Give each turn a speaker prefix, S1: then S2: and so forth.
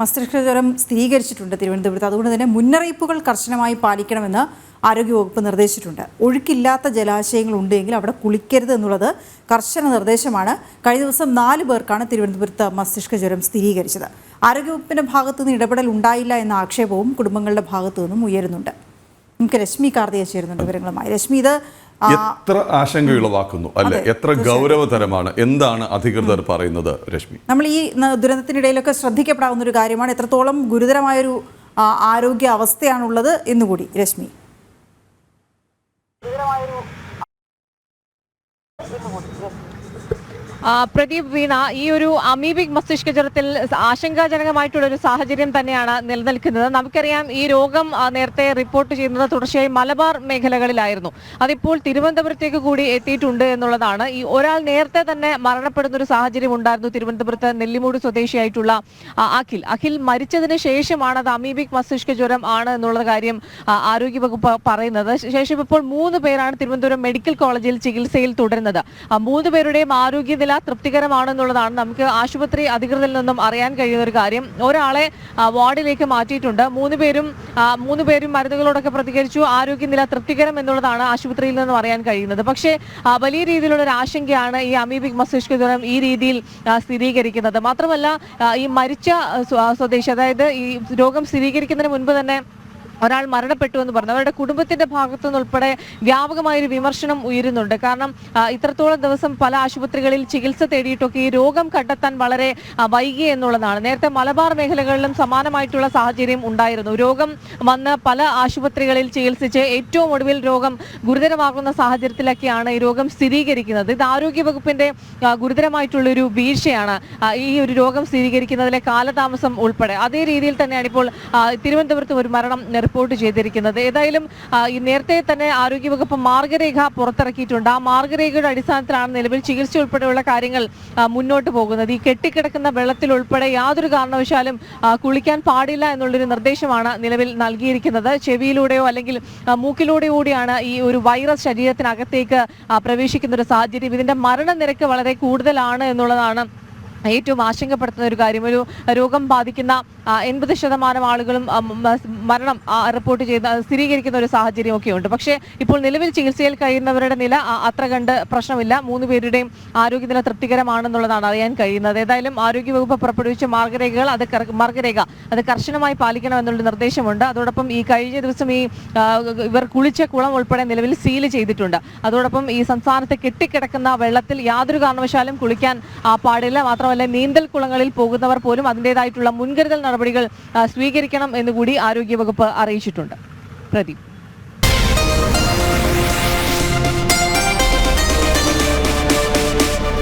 S1: മസ്തിഷ്ക ജ്വരം സ്ഥിരീകരിച്ചിട്ടുണ്ട് തിരുവനന്തപുരത്ത്. അതുകൊണ്ട് തന്നെ മുന്നറിയിപ്പുകൾ കർശനമായി പാലിക്കണമെന്ന് ആരോഗ്യവകുപ്പ് നിർദ്ദേശിച്ചിട്ടുണ്ട്. ഒഴുക്കില്ലാത്ത ജലാശയങ്ങൾ ഉണ്ടെങ്കിൽ അവിടെ കുളിക്കരുത് എന്നുള്ളത് കർശന നിർദ്ദേശമാണ്. കഴിഞ്ഞ ദിവസം നാല് പേർക്കാണ് തിരുവനന്തപുരത്ത് മസ്തിഷ്ക ജ്വരം സ്ഥിരീകരിച്ചത്. ആരോഗ്യവകുപ്പിന്റെ ഭാഗത്തു നിന്ന് ഇടപെടൽ ഉണ്ടായില്ല എന്ന ആക്ഷേപവും കുടുംബങ്ങളുടെ ഭാഗത്തു നിന്നും ഉയരുന്നുണ്ട്. നമുക്ക് രശ്മി കാർത്തിക ചേരുന്നുണ്ട് വിവരങ്ങളുമായി. രശ്മി ഇത്
S2: എത്ര ആശങ്കയുളവാക്കുന്നു അല്ലെ? എത്ര ഗൗരവതരമാണ്. എന്താണ് അധികൃതർ പറയുന്നത് രശ്മി?
S1: നമ്മൾ ഈ ദുരന്തത്തിനിടയിലൊക്കെ ശ്രദ്ധിക്കപ്പെടാവുന്ന ഒരു കാര്യമാണ്. എത്രത്തോളം ഗുരുതരമായൊരു ആരോഗ്യ അവസ്ഥയാണുള്ളത് എന്നുകൂടി രശ്മി.
S3: ആ, പ്രദീപ് വീണ ഈ ഒരു അമീബിക് മസ്തിഷ്ക ജ്വരത്തിൽ ആശങ്കാജനകമായിട്ടുള്ള ഒരു സാഹചര്യം തന്നെയാണ് നിലനിൽക്കുന്നത്. നമുക്കറിയാം ഈ രോഗം നേരത്തെ റിപ്പോർട്ട് ചെയ്യുന്നത് തുടർച്ചയായി മലബാർ മേഖലകളിലായിരുന്നു. അതിപ്പോൾ തിരുവനന്തപുരത്തേക്ക് കൂടി എത്തിയിട്ടുണ്ട് എന്നുള്ളതാണ്. ഈ ഒരാൾ നേരത്തെ തന്നെ മരണപ്പെടുന്ന ഒരു സാഹചര്യം ഉണ്ടായിരുന്നു തിരുവനന്തപുരത്ത് നെല്ലിമൂട് സ്വദേശിയായിട്ടുള്ള അഖിൽ. അഖിൽ മരിച്ചതിന് ശേഷമാണ് അത് അമീബിക് മസ്തിഷ്ക ജ്വരം ആണ് എന്നുള്ള കാര്യം ആരോഗ്യവകുപ്പ് പറയുന്നത്. ശേഷം ഇപ്പോൾ മൂന്ന് പേരാണ് തിരുവനന്തപുരം മെഡിക്കൽ കോളേജിൽ ചികിത്സയിൽ തുടരുന്നത്. മൂന്ന് പേരുടെയും ആരോഗ്യനില തൃപ്തികരമാണെന്നുള്ളതാണ് നമുക്ക് ആശുപത്രി അധികൃതരിൽ നിന്നും അറിയാൻ കഴിയുന്ന ഒരു കാര്യം. ഒരാളെ വാർഡിലേക്ക് മാറ്റിയിട്ടുണ്ട്. മൂന്ന് പേരും മൂന്ന് പേരും മരുന്നുകളോടൊക്കെ പ്രതികരിച്ചു. ആരോഗ്യനില തൃപ്തികരം എന്നുള്ളതാണ് ആശുപത്രിയിൽ നിന്നും അറിയാൻ കഴിയുന്നത്. പക്ഷേ വലിയ രീതിയിലുള്ള ഒരു ആശങ്കയാണ് ഈ അമീബിക് മസ്തിഷ്ക ജ്വരം ഈ രീതിയിൽ സ്ഥിരീകരിക്കുന്നത്. മാത്രമല്ല ഈ മരിച്ച സ്വദേശി അതായത് ഈ രോഗം സ്ഥിരീകരിക്കുന്നതിന് മുൻപ് തന്നെ ഒരാൾ മരണപ്പെട്ടു എന്ന് പറഞ്ഞു. അവരുടെ കുടുംബത്തിന്റെ ഭാഗത്തു നിന്നുൾപ്പെടെ വ്യാപകമായൊരു വിമർശനം ഉയരുന്നുണ്ട്. കാരണം ഇത്രത്തോളം ദിവസം പല ആശുപത്രികളിൽ ചികിത്സ തേടിയിട്ടൊക്കെ ഈ രോഗം കണ്ടെത്താൻ വളരെ വൈകി എന്നുള്ളതാണ്. നേരത്തെ മലബാർ മേഖലകളിലും സമാനമായിട്ടുള്ള സാഹചര്യം ഉണ്ടായിരുന്നു. രോഗം വന്ന് പല ആശുപത്രികളിൽ ചികിത്സിച്ച് ഏറ്റവും ഒടുവിൽ രോഗം ഗുരുതരമാകുന്ന സാഹചര്യത്തിലൊക്കെയാണ് ഈ രോഗം സ്ഥിരീകരിക്കുന്നത്. ഇത് ആരോഗ്യവകുപ്പിന്റെ ഗുരുതരമായിട്ടുള്ളൊരു വീഴ്ചയാണ് ഈ ഒരു രോഗം സ്ഥിരീകരിക്കുന്നതിലെ കാലതാമസം ഉൾപ്പെടെ. അതേ രീതിയിൽ തന്നെയാണ് ഇപ്പോൾ തിരുവനന്തപുരത്ത് ഒരു മരണം റിപ്പോർട്ട് ചെയ്തിരിക്കുന്നത്. ഏതായാലും നേരത്തെ തന്നെ ആരോഗ്യവകുപ്പ് മാർഗരേഖ പുറത്തിറക്കിയിട്ടുണ്ട്. ആ മാർഗരേഖയുടെ അടിസ്ഥാനത്തിലാണ് നിലവിൽ ചികിത്സ ഉൾപ്പെടെയുള്ള കാര്യങ്ങൾ മുന്നോട്ട് പോകുന്നത്. ഈ കെട്ടിക്കിടക്കുന്ന വെള്ളത്തിൽ ഉൾപ്പെടെ യാതൊരു കാരണവശാലും കുളിക്കാൻ പാടില്ല എന്നുള്ളൊരു നിർദ്ദേശമാണ് നിലവിൽ നൽകിയിരിക്കുന്നത്. ചെവിയിലൂടെയോ അല്ലെങ്കിൽ മൂക്കിലൂടെ മൂക്കിലൂടെയോ കൂടിയാണ് ഈ ഒരു വൈറസ് ശരീരത്തിനകത്തേക്ക് പ്രവേശിക്കുന്ന ഒരു സാഹചര്യം. ഇതിന്റെ മരണനിരക്ക് വളരെ കൂടുതലാണ് എന്നുള്ളതാണ് ഏറ്റവും ആശങ്കപ്പെടുത്തുന്ന ഒരു കാര്യം ഒരു രോഗം ബാധിക്കുന്ന എൺപത് ശതമാനം ആളുകളും മരണം റിപ്പോർട്ട് ചെയ്ത സ്ഥിരീകരിക്കുന്ന ഒരു സാഹചര്യമൊക്കെ ഉണ്ട്. പക്ഷേ ഇപ്പോൾ നിലവിൽ ചികിത്സയിൽ കഴിയുന്നവരുടെ നില അത്ര കണ്ട് പ്രശ്നമില്ല. മൂന്ന് പേരുടെയും ആരോഗ്യനില തൃപ്തികരമാണെന്നുള്ളതാണ് അറിയാൻ കഴിയുന്നത്. ഏതായാലും ആരോഗ്യവകുപ്പ് പുറപ്പെടുവിച്ച മാർഗരേഖകൾ അത് മാർഗരേഖ അത് കർശനമായി പാലിക്കണമെന്നുള്ള നിർദ്ദേശമുണ്ട്. അതോടൊപ്പം ഈ കഴിഞ്ഞ ദിവസം ഈ ഇവർ കുളിച്ച കുളം ഉൾപ്പെടെ നിലവിൽ സീൽ ചെയ്തിട്ടുണ്ട്. അതോടൊപ്പം ഈ സംസ്ഥാനത്ത് കെട്ടിക്കിടക്കുന്ന വെള്ളത്തിൽ യാതൊരു കാരണവശാലും കുളിക്കാൻ പാടില്ല. മാത്രമല്ല നീന്തൽ കുളങ്ങളിൽ പോകുന്നവർ പോലും അതിന്റെതായിട്ടുള്ള മുൻകരുതൽ നടപടികൾ സ്വീകരിക്കണം എന്നുകൂടി ആരോഗ്യവകുപ്പ് അറിയിച്ചിട്ടുണ്ട്. പ്രദീപ്.